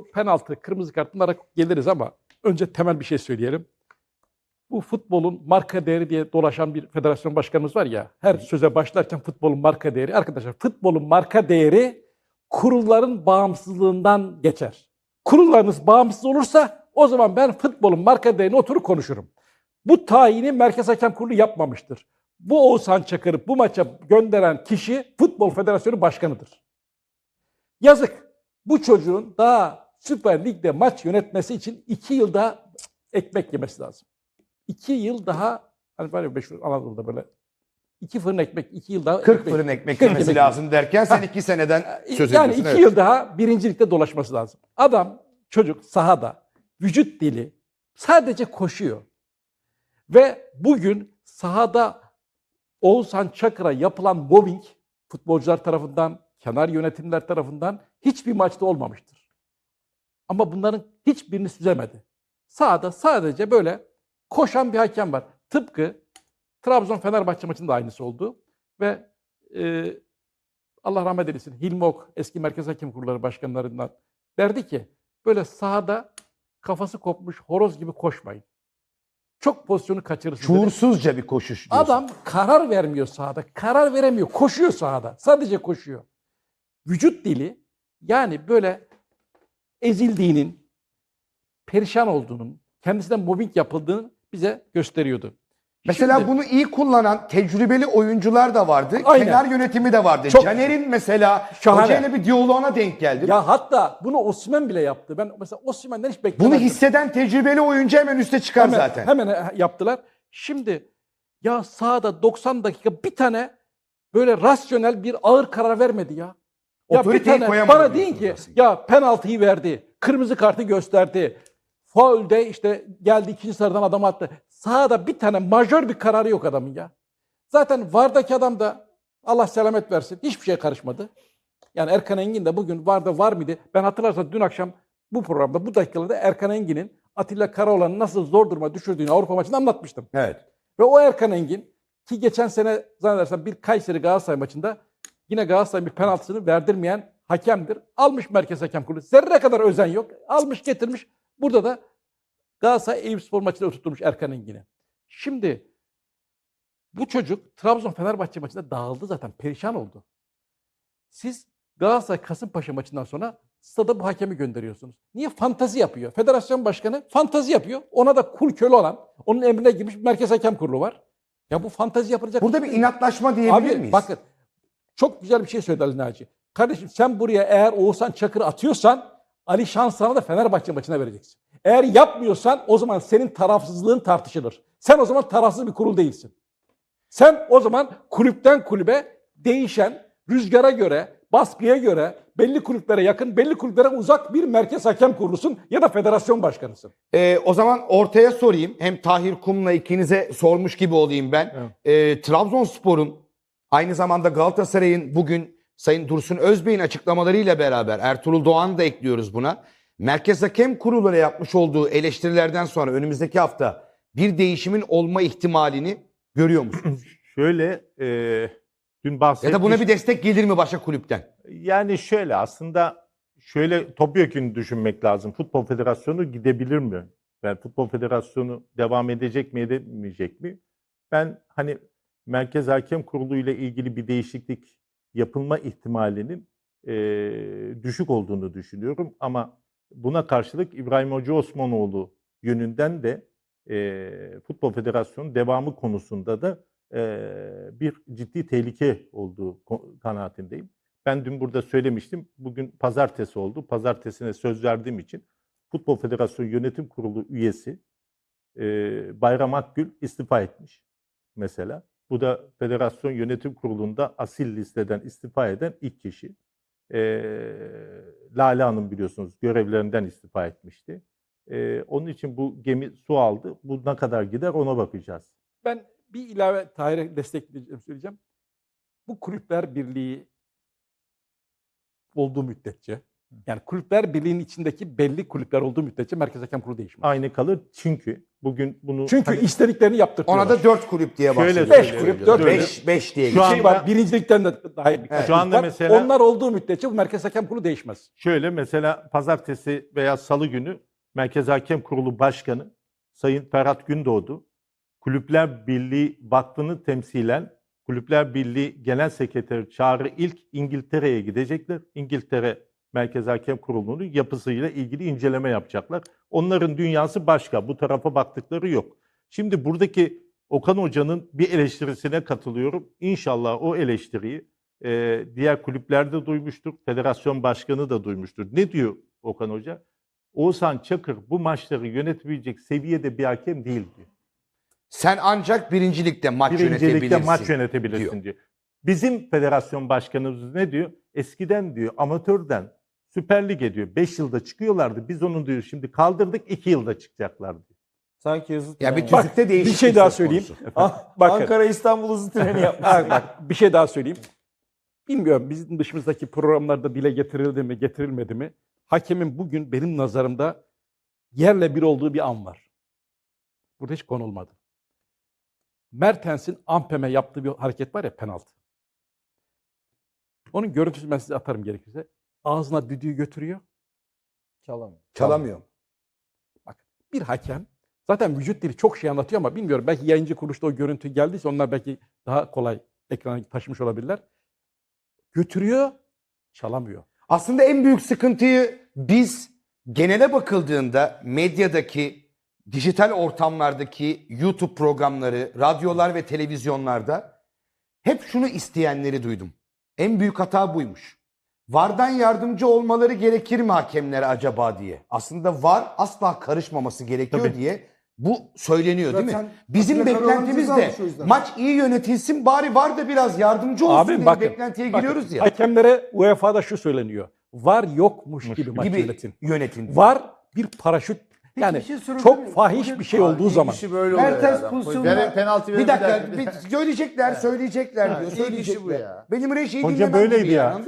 bu penaltı, kırmızı kart bunlara geliriz ama önce temel bir şey söyleyelim. Bu futbolun marka değeri diye dolaşan bir federasyon başkanımız var ya, her söze başlarken futbolun marka değeri. Arkadaşlar futbolun marka değeri kurulların bağımsızlığından geçer. Kurullarınız bağımsız olursa o zaman ben futbolun marka değerini oturup konuşurum. Bu tayini Merkez Hakem Kurulu yapmamıştır. Bu Oğuzhan Çakır'ı bu maça gönderen kişi Futbol Federasyonu Başkanı'dır. Yazık. Bu çocuğun daha Süper Lig'de maç yönetmesi için iki yıl daha ekmek yemesi lazım. İki yıl daha, hani var ya meşhur Anadolu'da böyle iki fırın ekmek, iki yıl daha 40 fırın ekmek 40 yemesi lazım derken sen 2 seneden söz yani ediyorsun. iki evet. yıl daha birincilikte dolaşması lazım. Adam, çocuk sahada, vücut dili sadece koşuyor. Ve bugün sahada Oğuzhan Çakır'a yapılan mobbing futbolcular tarafından, kenar yönetimler tarafından hiçbir maçta olmamıştır. Ama bunların hiçbirini süzemedi. Sahada sadece böyle koşan bir hakem var. Tıpkı Trabzon-Fenerbahçe maçında da aynısı oldu. Ve e, Allah rahmet eylesin Hilmi Ok, eski Merkez Hakem Kurulları başkanlarından derdi ki böyle sahada kafası kopmuş horoz gibi koşmayın. Çok pozisyonu kaçırırsınız. dedi. Şuursuzca bir koşuş diyorsun. Adam karar vermiyor sahada. Karar veremiyor. Koşuyor sahada. Sadece koşuyor. Vücut dili yani böyle ezildiğinin, perişan olduğunun, kendisinden mobbing yapıldığını bize gösteriyordu. Mesela Şimdi- bunu iyi kullanan tecrübeli oyuncular da vardı. Aynen. Kenar yönetimi de vardı. Çok- Caner'in mesela Şahane. hocayla bir diyaloğuna denk geldim. ya hatta bunu Osimhen bile yaptı. Ben mesela Osimhen'den hiç beklemezdim. Bunu hisseden tecrübeli oyuncu hemen üste çıkar hemen, zaten. Hemen yaptılar. Şimdi ya sahada 90 dakika bir tane böyle rasyonel bir ağır karar vermedi ya. Ya bir tane bana deyin ki aslında. ya penaltıyı verdi, kırmızı kartı gösterdi. Faulde işte geldi ikinci sarıdan adam attı. Sahada bir tane majör bir kararı yok adamın ya. Zaten VAR'daki adam da Allah selamet versin hiçbir şeye karışmadı. Yani Erkan Engin de bugün VAR'da var mıydı? Ben hatırlarsan dün akşam bu programda bu dakikalarda Erkan Engin'in Atilla Karaoğlan'ı nasıl zor duruma düşürdüğünü Avrupa maçında anlatmıştım. Evet. Ve o Erkan Engin ki geçen sene zannedersem bir Kayseri Galatasaray maçında yine Galatasaray'ın bir penaltısını verdirmeyen hakemdir. Almış Merkez Hakem Kurulu. Zerre kadar özen yok. Almış getirmiş. Burada da Galatasaray Eyüpspor maçında oturtmuş Erkan Engin'i. Şimdi bu çocuk Trabzon Fenerbahçe maçında dağıldı zaten. Perişan oldu. Siz Galatasaray Kasımpaşa maçından sonra stada bu hakemi gönderiyorsunuz. Niye? Fantazi yapıyor. Federasyon başkanı fantazi yapıyor. Ona da kul köle olan, onun emrine girmiş bir Merkez Hakem Kurulu var. Ya bu fantazi yapılacak. Burada şey bir değil. inatlaşma diyebilir Abi miyiz? bakın çok güzel bir şey söyledi Ali Naci. Kardeşim sen buraya eğer Oğuzhan Çakır'ı atıyorsan Ali Şansan'a da Fenerbahçe maçına vereceksin. Eğer yapmıyorsan o zaman senin tarafsızlığın tartışılır. Sen o zaman tarafsız bir kurul değilsin. Sen o zaman kulüpten kulübe değişen, rüzgara göre, baskıya göre, belli kulüplere yakın, belli kulüplere uzak bir merkez hakem kurulusun ya da federasyon başkanısın. Ee, o zaman ortaya sorayım. Hem Tahir Kum'la ikinize sormuş gibi olayım ben. Evet. Ee, Trabzonspor'un aynı zamanda Galatasaray'ın bugün Sayın Dursun Özbey'in açıklamalarıyla beraber Ertuğrul Doğan da ekliyoruz buna. Merkez Hakem Kurulu'na yapmış olduğu eleştirilerden sonra önümüzdeki hafta bir değişimin olma ihtimalini görüyor musunuz? Şöyle e, dün ya bahsetmiş. da buna bir destek gelir mi başka kulüpten? Yani şöyle aslında şöyle topyekun düşünmek lazım. Futbol Federasyonu gidebilir mi? Yani Futbol Federasyonu devam edecek mi edemeyecek mi? Ben hani Merkez Hakem Kurulu ile ilgili bir değişiklik yapılma ihtimalinin e, düşük olduğunu düşünüyorum. Ama buna karşılık İbrahim Hoca Osmanoğlu yönünden de e, Futbol Federasyonu devamı konusunda da e, bir ciddi tehlike olduğu kanaatindeyim. Ben dün burada söylemiştim. Bugün pazartesi oldu. Pazartesine söz verdiğim için Futbol Federasyonu Yönetim Kurulu üyesi e, Bayram Akgül istifa etmiş mesela. Bu da Federasyon Yönetim Kurulu'nda asil listeden istifa eden ilk kişi. E, Lale Hanım biliyorsunuz görevlerinden istifa etmişti. E, onun için bu gemi su aldı. Bu ne kadar gider ona bakacağız. Ben bir ilave Tahir'e destekleyeceğim söyleyeceğim. Bu kulüpler birliği olduğu müddetçe Yani kulüpler birliğinin içindeki belli kulüpler olduğu müddetçe Merkez Hakem Kurulu değişmez. Aynı kalır çünkü bugün bunu Çünkü hani istediklerini yaptırtıyorlar. Ona da dört kulüp diye Şöyle bahsediyoruz. Beş kulüp, dört Beş, beş diye Şu şey var. Birincilikten de daha birkaç Evet. Şu anda var. mesela- Onlar olduğu müddetçe bu Merkez Hakem Kurulu değişmez. Şöyle mesela pazartesi veya salı günü Merkez Hakem Kurulu Başkanı Sayın Ferhat Gündoğdu Kulüpler Birliği Vakfı'nı temsilen Kulüpler Birliği Genel Sekreteri Çağrı ilk İngiltere'ye gidecekler. İngiltere Merkez Hakem Kurulu'nun yapısıyla ilgili inceleme yapacaklar. Onların dünyası başka. Bu tarafa baktıkları yok. Şimdi buradaki Okan Hoca'nın bir eleştirisine katılıyorum. İnşallah o eleştiriyi e, diğer kulüplerde duymuştur. Federasyon başkanı da duymuştur. Ne diyor Okan Hoca? Oğuzhan Çakır bu maçları yönetebilecek seviyede bir hakem değil diyor. Sen ancak birincilikte maç Birincilikte yönetebilirsin. maç yönetebilirsin diyor. Bizim federasyon başkanımız ne diyor? Eskiden diyor amatörden Süper Lig'e diyor 5 yılda çıkıyorlardı. Biz onu diyor şimdi kaldırdık 2 yılda çıkacaklar diyor. Sanki yazıt. Ya bir. Bak, tüzükte bir değişiklik şey daha söyleyeyim. Ah, Bakın. Ankara İstanbul hızlı treni yapmış. Ha, bak bir şey daha söyleyeyim. Bilmiyorum bizim dışımızdaki programlarda dile getirildi mi, getirilmedi mi? Hakemin bugün benim nazarımda yerle bir olduğu bir an var. Burada hiç konulmadı. Mertens'in Ampem'e yaptığı bir hareket var ya penaltı. Onun görüntüsünü ben size atarım gerekirse. Ağzına düdüğü götürüyor. Çalamıyor. Çalamıyor. Bir hakem zaten vücut dili çok şey anlatıyor ama bilmiyorum belki yayıncı kuruluşta o görüntü geldiyse onlar belki daha kolay ekrana taşımış olabilirler. Götürüyor, çalamıyor. Aslında en büyük sıkıntıyı biz genele bakıldığında medyadaki, dijital ortamlardaki YouTube programları, radyolar ve televizyonlarda hep şunu isteyenleri duydum. En büyük hata buymuş. Vardan yardımcı olmaları gerekir mi hakemlere acaba diye. Aslında var asla karışmaması gerekiyor Tabii. diye bu söyleniyor değil mi? Zaten Bizim beklentimiz de maç iyi yönetilsin bari var da biraz yardımcı olsun Abi diye bakın, beklentiye bakın, giriyoruz ya. Hakemlere UEFA'da şu söyleniyor. Var yokmuş Muş gibi maç gibi yönetin. yönetin. Var bir paraşüt. Yani şey çok fahiş bir şey olduğu zaman. İşi böyle Mertens Veren penaltı Bir dakika, bir söyleyecekler, söyleyecekler diyor, söyleyecekler. ya. Benim rejiyi Hoca dinlemem böyleydi gibi ya.